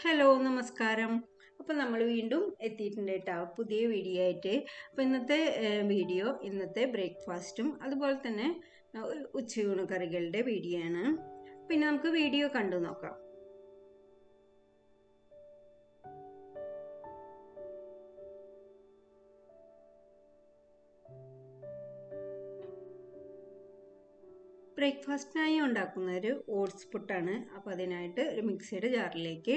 Hello നമസ്കാരം. അപ്പോൾ നമ്മൾ വീണ്ടും എത്തിയിട്ടുണ്ട് കേട്ടോ പുതിയ വീഡിയോ ആയിട്ട്. അപ്പോൾ ഇന്നത്തെ വീഡിയോ ഇന്നത്തെ ബ്രേക്ക്ഫാസ്റ്റും അതുപോലെ തന്നെ ഉച്ചയൂണ് കറികളുടെ വീഡിയോ ആണ്. പിന്നെ നമുക്ക് വീഡിയോ കണ്ടു നോക്കാം. ബ്രേക്ക്ഫാസ്റ്റിനായി ഉണ്ടാക്കുന്ന ഒരു ഓട്സ് പുട്ടാണ്. അപ്പോൾ അതിനായിട്ട് ഒരു മിക്സിയുടെ ജാറിലേക്ക്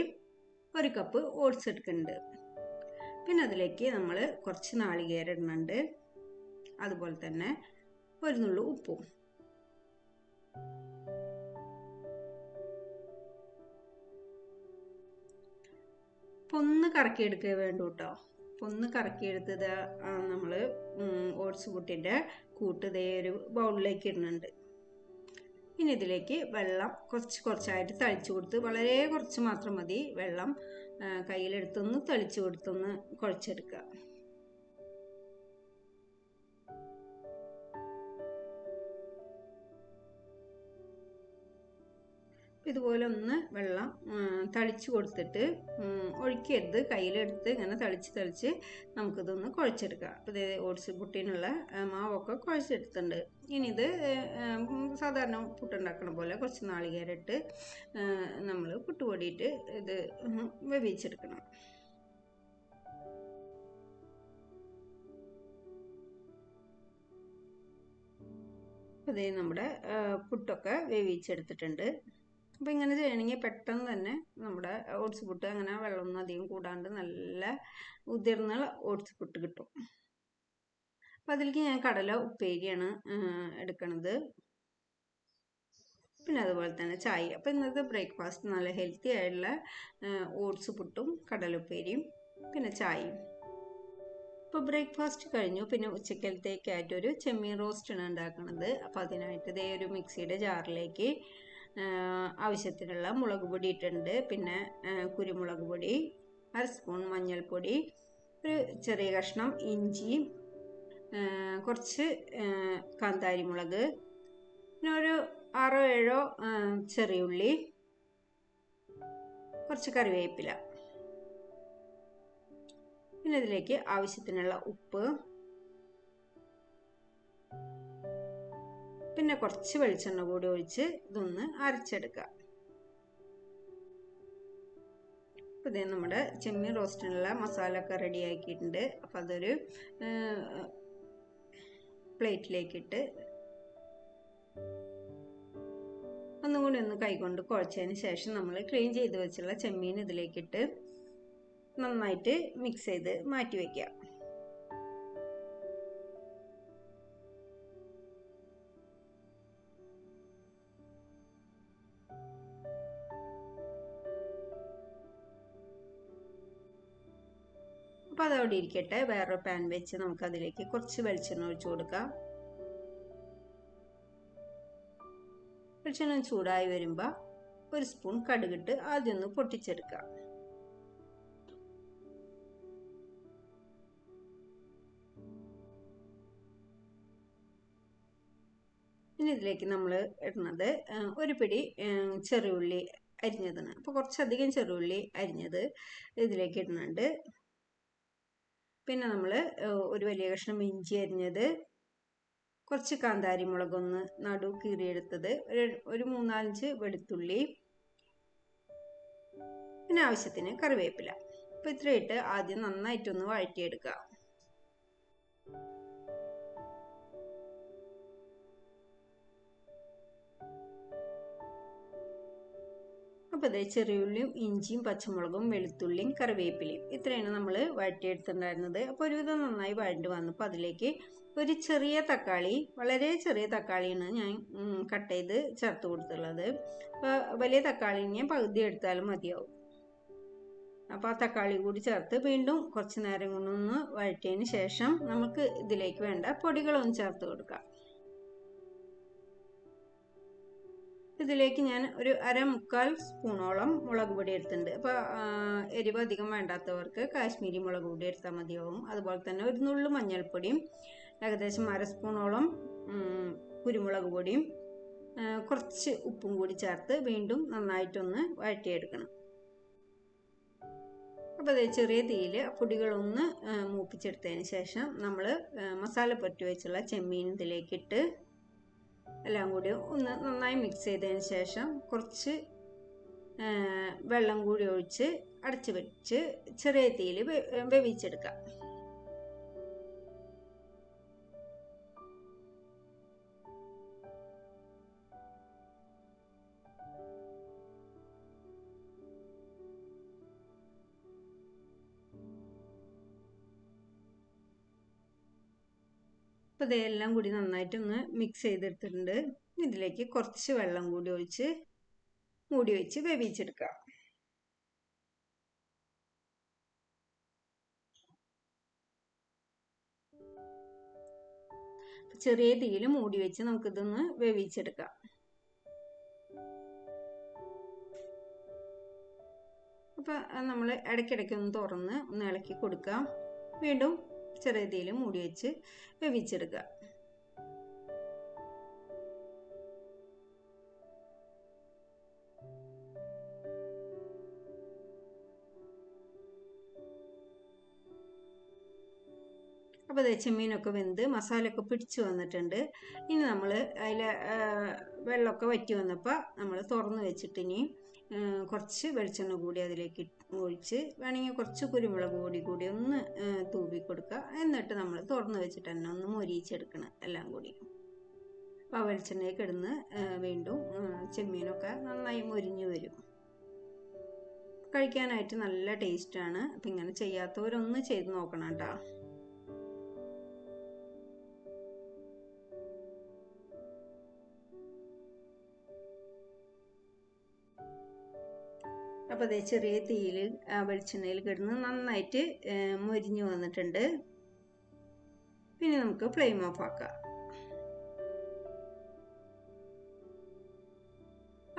ഒരു കപ്പ് ഓട്സ് എടുക്കുന്നുണ്ട്. പിന്നെ അതിലേക്ക് നമ്മൾ കുറച്ച് നാളികേരം ഇടുന്നുണ്ട്. അതുപോലെ തന്നെ ഒരു നുള്ളു ഉപ്പും. പൊന്ന് കറക്കിയെടുക്കുക വേണ്ടു കേട്ടോ പൊന്ന് കറക്കിയെടുത്തത് നമ്മൾ ഓട്സ് പുട്ടിന്റെ കൂട്ട് ഒരു ബൗളിലേക്ക് ഇടുന്നുണ്ട്. ഇനി ഇതിലേക്ക് വെള്ളം കുറച്ച് കുറച്ചായിട്ട് തളിച്ചു കൊടുത്ത് വളരെ കുറച്ച് മാത്രം മതി വെള്ളം കയ്യിലെടുത്തൊന്ന് തളിച്ചു കൊടുത്തൊന്ന് കുഴച്ചെടുക്കുക. ഇതുപോലെ ഒന്ന് വെള്ളം തളിച്ചു കൊടുത്തിട്ട് ഒഴിക്കരുത്. കയ്യിലെടുത്ത് ഇങ്ങനെ തളിച്ച് തളിച്ച് നമുക്കിതൊന്ന് കുഴച്ചെടുക്കാം. അപ്പോൾ ഇത് ഓട്സ് പുട്ടിനുള്ള മാവൊക്കെ കുഴച്ചെടുത്തിട്ടുണ്ട്. ഇനി ഇത് സാധാരണ പുട്ടുണ്ടാക്കണ പോലെ കുറച്ച് നാളികേരിട്ട് നമ്മൾ പുട്ടുപൊടിയിട്ട് ഇത് വേവിച്ചെടുക്കണം. അതേ നമ്മുടെ പുട്ടൊക്കെ വേവിച്ചെടുത്തിട്ടുണ്ട്. അപ്പോൾ ഇങ്ങനെ ചെയ്യണമെങ്കിൽ പെട്ടെന്ന് തന്നെ നമ്മുടെ ഓട്സ് പുട്ട് അങ്ങനെ വെള്ളമൊന്നും അധികം കൂടാണ്ട് നല്ല ഉതിർന്ന ഓട്സ് പുട്ട് കിട്ടും. അപ്പോൾ അതിലേക്ക് ഞാൻ കടല ഉപ്പേരിയാണ് എടുക്കണത്. പിന്നെ അതുപോലെ തന്നെ ചായ. അപ്പോൾ ഇന്നത്തെ ബ്രേക്ക്ഫാസ്റ്റ് നല്ല ഹെൽത്തി ആയിട്ടുള്ള ഓട്സ് പുട്ടും കടലുപ്പേരിയും പിന്നെ ചായയും. ഇപ്പോൾ ബ്രേക്ക്ഫാസ്റ്റ് കഴിഞ്ഞു. പിന്നെ ഉച്ചക്കലത്തേക്കായിട്ട് ഒരു ചെമ്മീൻ റോസ്റ്റാണ് ഉണ്ടാക്കുന്നത് അപ്പോൾ അതിനായിട്ട് ഇതേ ഒരു മിക്സിയുടെ ജാറിലേക്ക് ആവശ്യത്തിനുള്ള മുളക് പൊടി ഇട്ടിട്ടുണ്ട്. പിന്നെ കുരുമുളക് പൊടി അര സ്പൂൺ മഞ്ഞൾപ്പൊടി ഒരു ചെറിയ കഷ്ണം ഇഞ്ചി കുറച്ച് കാന്താരി മുളക് പിന്നെ ഒരു ആറോ ഏഴോ ചെറിയ ഉള്ളി കുറച്ച് കറിവേപ്പില. പിന്നെ ഇതിലേക്ക് ആവശ്യത്തിനുള്ള ഉപ്പ് പിന്നെ കുറച്ച് വെളിച്ചെണ്ണ കൂടി ഒഴിച്ച് ഇതൊന്ന് അരച്ചെടുക്കുക. അപ്പോൾ ഇതേ നമ്മുടെ ചെമ്മീൻ റോസ്റ്റിനുള്ള മസാല ഒക്കെ റെഡി ആക്കിയിട്ടുണ്ട്. അപ്പോൾ അതൊരു പ്ലേറ്റിലേക്കിട്ട് ഒന്നുകൂടി ഒന്ന് കൈകൊണ്ട് കുഴച്ചതിന് ശേഷം നമ്മൾ ക്ലീൻ ചെയ്ത് വെച്ചുള്ള ചെമ്മീൻ ഇതിലേക്കിട്ട് നന്നായിട്ട് മിക്സ് ചെയ്ത് മാറ്റി വയ്ക്കുക അതവിടെ ഇരിക്കട്ടെ. വേറൊരു പാൻ വെച്ച് നമുക്ക് അതിലേക്ക് കുറച്ച് വെളിച്ചെണ്ണ ഒഴിച്ചു കൊടുക്കാം. വെളിച്ചെണ്ണ ചൂടായി വരുമ്പോൾ ഒരു സ്പൂൺ കടുകിട്ട് ആദ്യം ഒന്ന് പൊട്ടിച്ചെടുക്കാം. ഇനി ഇതിലേക്ക് നമ്മൾ ഇടുന്നത് ഒരു പിടി ചെറിയുള്ളി അരിഞ്ഞതാണ് അപ്പോൾ കുറച്ചധികം ചെറിയുള്ളി അരിഞ്ഞത് ഇതിലേക്ക് ഇടുന്നുണ്ട്. പിന്നെ നമ്മൾ ഒരു വലിയ കഷ്ണം ഇഞ്ചി അരിഞ്ഞത് കുറച്ച് കാന്താരി മുളകൊന്ന് നടു കീറിയെടുത്തത് ഒരു ഒരു മൂന്നാലഞ്ച് വെളുത്തുള്ളി പിന്നെ ആവശ്യത്തിന് കറിവേപ്പില. അപ്പോൾ ഇത്രയിട്ട് ആദ്യം നന്നായിട്ടൊന്ന് വഴറ്റിയെടുക്കുക. അപ്പോൾ ചെറിയ ചെറിയുള്ളിയും ഇഞ്ചിയും പച്ചമുളകും വെളുത്തുള്ളിയും കറിവേപ്പിലയും. ഇത്രയാണ് നമ്മൾ വഴറ്റിയെടുത്തിട്ടുണ്ടായിരുന്നത്. അപ്പോൾ ഒരുവിധം നന്നായി വഴണ്ട് വന്നപ്പോൾ അതിലേക്ക് ഒരു ചെറിയ തക്കാളി വളരെ ചെറിയ തക്കാളിയാണ് ഞാൻ കട്ട് ചെയ്ത് ചേർത്ത് കൊടുത്തുള്ളത് അപ്പോൾ വലിയ തക്കാളി ഞാൻ പകുതി എടുത്താലും മതിയാവും. അപ്പോൾ ആ തക്കാളി കൂടി ചേർത്ത് വീണ്ടും കുറച്ച് നേരം കൊണ്ടൊന്ന് വഴറ്റിയതിന് ശേഷം നമുക്ക് ഇതിലേക്ക് വേണ്ട പൊടികളൊന്ന് ചേർത്ത് കൊടുക്കാം. ഇതിലേക്ക് ഞാൻ ഒരു അര മുക്കാൽ സ്പൂണോളം മുളക് പൊടി എടുത്തിട്ടുണ്ട്. അപ്പോൾ എരിവ് അധികം വേണ്ടാത്തവർക്ക് കാശ്മീരി മുളക് പൊടി എടുത്താൽ മതിയാവും. അതുപോലെ തന്നെ ഒരു നുള്ളു മഞ്ഞൾപ്പൊടിയും ഏകദേശം അര സ്പൂണോളം കുരുമുളക് പൊടിയും കുറച്ച് ഉപ്പും കൂടി ചേർത്ത് വീണ്ടും നന്നായിട്ടൊന്ന് വഴറ്റിയെടുക്കണം. അപ്പോൾ അതായത് ചെറിയ തീയിൽ പൊടികളൊന്ന് മൂപ്പിച്ചെടുത്തതിന് ശേഷം നമ്മൾ മസാല പൊറ്റി വെച്ചുള്ള ചെമ്മീൻ ഇതിലേക്കിട്ട് എല്ലാം കൂടി ഒന്ന് നന്നായി മിക്സ് ചെയ്തതിന് ശേഷം കുറച്ച് വെള്ളം കൂടി ഒഴിച്ച് അടച്ച് വെച്ച് ചെറിയ തീയിൽ വേവിച്ചെടുക്കാം. അപ്പോൾ ഇതെല്ലാം കൂടി നന്നായിട്ട് നന്നായിട്ടൊന്ന് മിക്സ് ചെയ്തെടുത്തിട്ടുണ്ട്. ഇതിലേക്ക് കുറച്ച് വെള്ളം കൂടി ഒഴിച്ച് മൂടി വെച്ച് വേവിച്ചെടുക്കാം. ചെറിയ തീയിൽ മൂടി വെച്ച് നമുക്കിതൊന്ന് വേവിച്ചെടുക്കാം. അപ്പോൾ നമ്മൾ ഇടയ്ക്കിടയ്ക്ക് ഒന്ന് തുറന്ന് ഒന്ന് ഇളക്കി കൊടുക്കാം. വീണ്ടും ചെറിയ തീയിൽ മൂടി വെച്ച് വേവിച്ചെടുക്കുക. അപ്പോൾ അത് ചെമ്മീനൊക്കെ വെന്ത് മസാലയൊക്കെ പിടിച്ച് വന്നിട്ടുണ്ട്. ഇനി നമ്മൾ അതിൽ വെള്ളമൊക്കെ വറ്റി വന്നപ്പോൾ നമ്മൾ തുറന്ന് വെച്ചിട്ട് ഇനി കുറച്ച് വെളിച്ചെണ്ണ കൂടി അതിലേക്ക് ഒഴിച്ച് വേണമെങ്കിൽ കുറച്ച് കുരുമുളക് പൊടി കൂടി ഒന്ന് തൂവി കൊടുക്കുക എന്നിട്ട് നമ്മൾ തുറന്ന് വെച്ചിട്ട് തന്നെ ഒന്ന് മൊരിയിച്ചെടുക്കണം എല്ലാം കൂടി. അപ്പോൾ വെളിച്ചെണ്ണയൊക്കെ ഇടുന്ന് വീണ്ടും ചെമ്മീനൊക്കെ നന്നായി മൊരിഞ്ഞു വരും. കഴിക്കാനായിട്ട് നല്ല ടേസ്റ്റാണ്. അപ്പം ഇങ്ങനെ ചെയ്യാത്തവരൊന്ന് ചെയ്ത് നോക്കണം കേട്ടോ. അതേ ചെറിയ തീയിൽ ആ വെളിച്ചെണ്ണയിൽ കിടന്ന് നന്നായിട്ട് മൊരിഞ്ഞു വന്നിട്ടുണ്ട്. പിന്നെ നമുക്ക് ഫ്ലെയിം ഓഫ് ആക്കാം.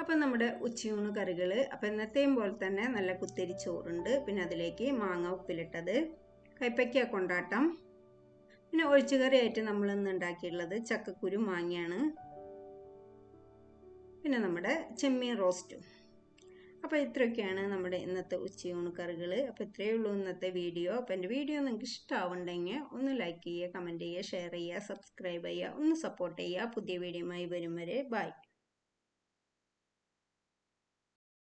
അപ്പം നമ്മുടെ ഉച്ചയൂണ് കറികൾ അപ്പം ഇന്നത്തെയും പോലെ തന്നെ നല്ല കുത്തരി ചോറുണ്ട്. പിന്നെ അതിലേക്ക് മാങ്ങ ഉപ്പിലിട്ടത് കൈപ്പയ്ക്ക കൊണ്ടാട്ടം. പിന്നെ ഒഴിച്ചുകറിയായിട്ട് നമ്മൾ ഇന്ന് ഉണ്ടാക്കിയിട്ടുള്ളത് ചക്കക്കുരു മാങ്ങയാണ്. പിന്നെ നമ്മുടെ ചെമ്മീൻ റോസ്റ്റും. അപ്പോൾ ഇത്രയൊക്കെയാണ് നമ്മുടെ ഇന്നത്തെ ഉച്ചയൂണ് കറികൾ അപ്പോൾ ഇത്രയേ ഉള്ളൂ ഇന്നത്തെ വീഡിയോ. അപ്പോൾ എന്റെ വീഡിയോ നിങ്ങൾക്ക് ഇഷ്ടമാവുണ്ടെങ്കിൽ ഒന്ന് ലൈക്ക് ചെയ്യുക കമന്റ് ചെയ്യുക ഷെയർ ചെയ്യുക സബ്സ്ക്രൈബ് ചെയ്യുക ഒന്ന് സപ്പോർട്ട് ചെയ്യുക. പുതിയ വീഡിയോയുമായി വരും വരെ. ബൈ